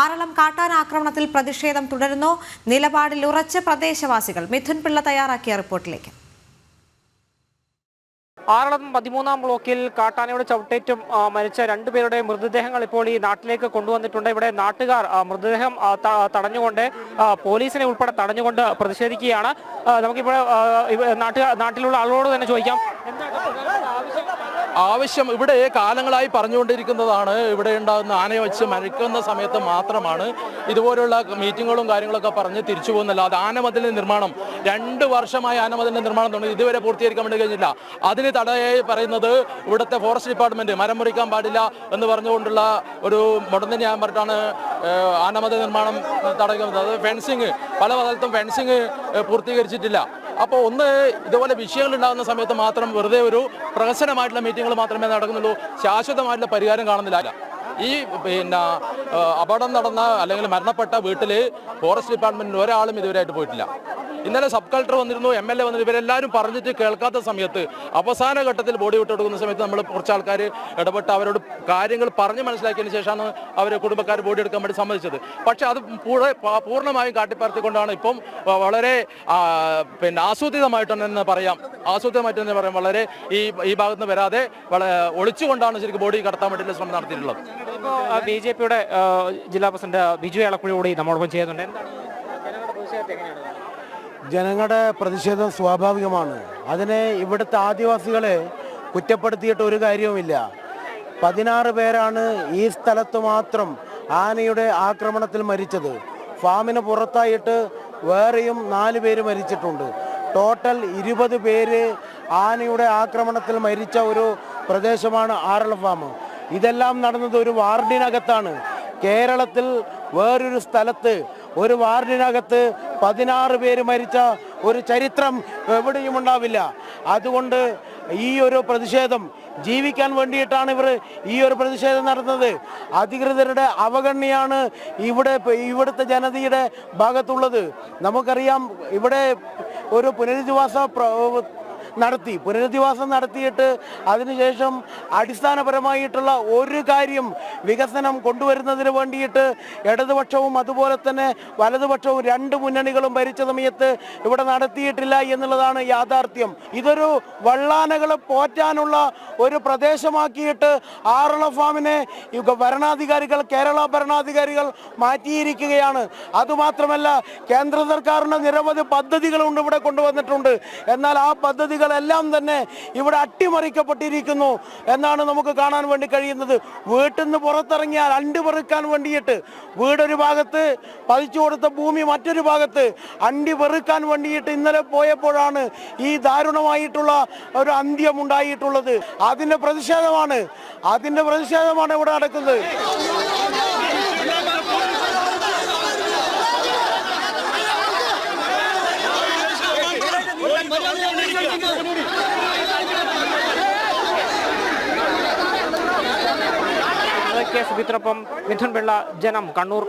ആറളം കാട്ടാൻ ആക്രമണത്തിൽ പ്രതിഷേധം തുടരുന്നു. നിലപാടിൽ ഉറച്ച പ്രദേശവാസികൾ. മിഥുൻ പിള്ള തയ്യാറാക്കിയ റിപ്പോർട്ടിലേക്ക്. ആറളം പതിമൂന്നാം ബ്ലോക്കിൽ കാട്ടാനയുടെ ചവിട്ടേറ്റും മരിച്ച രണ്ടുപേരുടെ മൃതദേഹങ്ങൾ ഇപ്പോൾ ഈ നാട്ടിലേക്ക് കൊണ്ടുവന്നിട്ടുണ്ട്. ഇവിടെ നാട്ടുകാർ മൃതദേഹം തടഞ്ഞുകൊണ്ട് പോലീസിനെ ഉൾപ്പെടെ തടഞ്ഞുകൊണ്ട് പ്രതിഷേധിക്കുകയാണ്. നമുക്കിപ്പോൾ നാട്ടുകാർ നാട്ടിലുള്ള ആളുകളോട് തന്നെ ചോദിക്കാം? ആവശ്യം ഇവിടെ കാലങ്ങളായി പറഞ്ഞുകൊണ്ടിരിക്കുന്നതാണ്. ഇവിടെ ഉണ്ടാകുന്ന ആനയെ വെച്ച് മരിക്കുന്ന സമയത്ത് മാത്രമാണ് ഇതുപോലുള്ള മീറ്റിങ്ങുകളും കാര്യങ്ങളൊക്കെ പറഞ്ഞ് തിരിച്ചു പോകുന്നല്ലാതെ ആനമതിലിന്റെ നിർമ്മാണം. രണ്ട് വർഷമായി ആനമതിലിന്റെ നിർമ്മാണം തുടങ്ങി. ഇതുവരെ പൂർത്തീകരിക്കാൻ വേണ്ടി കഴിഞ്ഞില്ല. അതിന് തടയായി പറയുന്നത് ഇവിടുത്തെ ഫോറസ്റ്റ് ഡിപ്പാർട്ട്മെന്റ് മരം മുറിക്കാൻ പാടില്ല എന്ന് പറഞ്ഞുകൊണ്ടുള്ള ഒരു മുടന്തി ഞാൻ പറഞ്ഞിട്ടാണ് ആനമതി നിർമ്മാണം തടയുന്നത്. അത് ഫെൻസിങ്. പല സ്ഥലത്തും ഫെൻസിങ് പൂർത്തീകരിച്ചിട്ടില്ല. അപ്പോൾ ഒന്ന് ഇതുപോലെ വിഷയങ്ങൾ ഉണ്ടാകുന്ന സമയത്ത് മാത്രം വെറുതെ ഒരു പ്രഹസനമായിട്ടുള്ള മീറ്റിങ്ങുകൾ മാത്രമേ നടക്കുന്നുള്ളൂ. ശാശ്വതമായിട്ടുള്ള പരിഹാരം കാണുന്നില്ല. ഈ പിന്നെ അപകടം നടന്ന അല്ലെങ്കിൽ മരണപ്പെട്ട വീട്ടിൽ ഫോറസ്റ്റ് ഡിപ്പാർട്ട്മെന്റിൽ ഒരാളും ഇതുവരെയായിട്ട് പോയിട്ടില്ല. ഇന്നലെ സബ് കളക്ടർ വന്നിരുന്നു എം എൽ എ വന്നിരുന്നു. ഇവരെല്ലാവരും പറഞ്ഞിട്ട് കേൾക്കാത്ത സമയത്ത് അവസാന ഘട്ടത്തിൽ ബോഡി വിട്ടെടുക്കുന്ന സമയത്ത് നമ്മൾ കുറച്ച് ആൾക്കാർ ഇടപെട്ട് അവരോട് കാര്യങ്ങൾ പറഞ്ഞ് മനസ്സിലാക്കിയതിന് ശേഷമാണ് അവർ കുടുംബക്കാർ ബോഡി എടുക്കാൻ വേണ്ടി സമ്മതിച്ചത്. പക്ഷേ അത് പൂർണമായും കാട്ടിപ്പറത്തിക്കൊണ്ടാണ് ഇപ്പം വളരെ പിന്നെ ആസൂത്രിതമായിട്ടുണ്ടെന്ന് പറയാം. ആസൂത്രിതമായിട്ട് തന്നെ പറയാം. വളരെ ഈ ഈ ഭാഗത്ത് നിന്ന് വരാതെ വളരെ ഒളിച്ചുകൊണ്ടാണ് ശരിക്കും ബോഡി കടത്താൻ വേണ്ടിയിട്ടുള്ള ശ്രമം നടത്തിയിട്ടുള്ളത്. ഇപ്പോൾ ബി ജെ പിയുടെ ജില്ലാ പ്രസിഡന്റ് ബിജു ഏളക്കുഴി കൂടി നമ്മോടൊപ്പം ചെയ്യുന്നുണ്ട്. ജനങ്ങളുടെ പ്രതിഷേധം സ്വാഭാവികമാണ്. അതിനെ ഇവിടുത്തെ ആദിവാസികളെ കുറ്റപ്പെടുത്തിയിട്ട് ഒരു കാര്യവുമില്ല. പതിനാറ് പേരാണ് ഈ സ്ഥലത്ത് മാത്രം ആനയുടെ ആക്രമണത്തിൽ മരിച്ചത്. ഫാമിന് പുറത്തായിട്ട് വേറെയും നാല് പേര് മരിച്ചിട്ടുണ്ട്. ടോട്ടൽ ഇരുപത് പേര് ആനയുടെ ആക്രമണത്തിൽ മരിച്ച ഒരു പ്രദേശമാണ് ആറള ഫാം. ഇതെല്ലാം നടന്നത് ഒരു വാർഡിനകത്താണ്. കേരളത്തിൽ വേറൊരു സ്ഥലത്ത് ഒരു വാർഡിനകത്ത് പതിനാറ് പേര് മരിച്ച ഒരു ചരിത്രം എവിടെയും ഉണ്ടാവില്ല. അതുകൊണ്ട് ഈ ഒരു പ്രതിഷേധം ജീവിക്കാൻ വേണ്ടിയിട്ടാണ് ഇവർ ഈ ഒരു പ്രതിഷേധം നടത്തുന്നത്. അധികൃതരുടെ അവഗണനയാണ് ഇവിടെ ഇവിടുത്തെ ജനതയുടെ ഭാഗത്തുള്ളത്. നമുക്കറിയാം ഇവിടെ ഒരു പുനരധിവാസ നടത്തി പുനരധിവാസം നടത്തിയിട്ട് അതിനുശേഷം അടിസ്ഥാനപരമായിട്ടുള്ള ഒരു കാര്യം വികസനം കൊണ്ടുവരുന്നതിന് വേണ്ടിയിട്ട് ഇടതുപക്ഷവും അതുപോലെ തന്നെ വലതുപക്ഷവും രണ്ട് മുന്നണികളും ഭരിച്ച സമയത്ത് ഇവിടെ നടത്തിയിട്ടില്ല എന്നുള്ളതാണ് യാഥാർത്ഥ്യം. ഇതൊരു വള്ളാനകളെ പോറ്റാനുള്ള ഒരു പ്രദേശമാക്കിയിട്ട് ആറള ഫാമിനെ ഭരണാധികാരികൾ കേരള ഭരണാധികാരികൾ മാറ്റിയിരിക്കുകയാണ്. അതുമാത്രമല്ല കേന്ദ്ര സർക്കാരിന്റെ നിരവധി പദ്ധതികളുണ്ട് ഇവിടെ കൊണ്ടുവന്നിട്ടുണ്ട്. എന്നാൽ ആ പദ്ധതികളെല്ലാം തന്നെ ഇവിടെ അട്ടിമറിക്കപ്പെട്ടിരിക്കുന്നു എന്നാണ് നമുക്ക് കാണാൻ വേണ്ടി കഴിയുന്നത്. വീട്ടിൽ നിന്ന് പുറത്തിറങ്ങിയാൽ അണ്ടിപെറുക്കാൻ വേണ്ടിയിട്ട് വീടൊരു ഭാഗത്ത് പതിച്ചു കൊടുത്ത ഭൂമി മറ്റൊരു ഭാഗത്ത് അണ്ടി പെറുക്കാൻ വേണ്ടിയിട്ട് ഇന്നലെ പോയപ്പോഴാണ് ഈ ദാരുണമായിട്ടുള്ള ഒരു അന്ത്യം ഉണ്ടായിട്ടുള്ളത്. അതിന്റെ പ്രതിഷേധമാണ്. അതിന്റെ പ്രതിഷേധമാണ് ഇവിടെ നടക്കുന്നത്. കെ സുബിത്രൊപ്പം മിഥുൻ പിള്ള ജനം കണ്ണൂർ.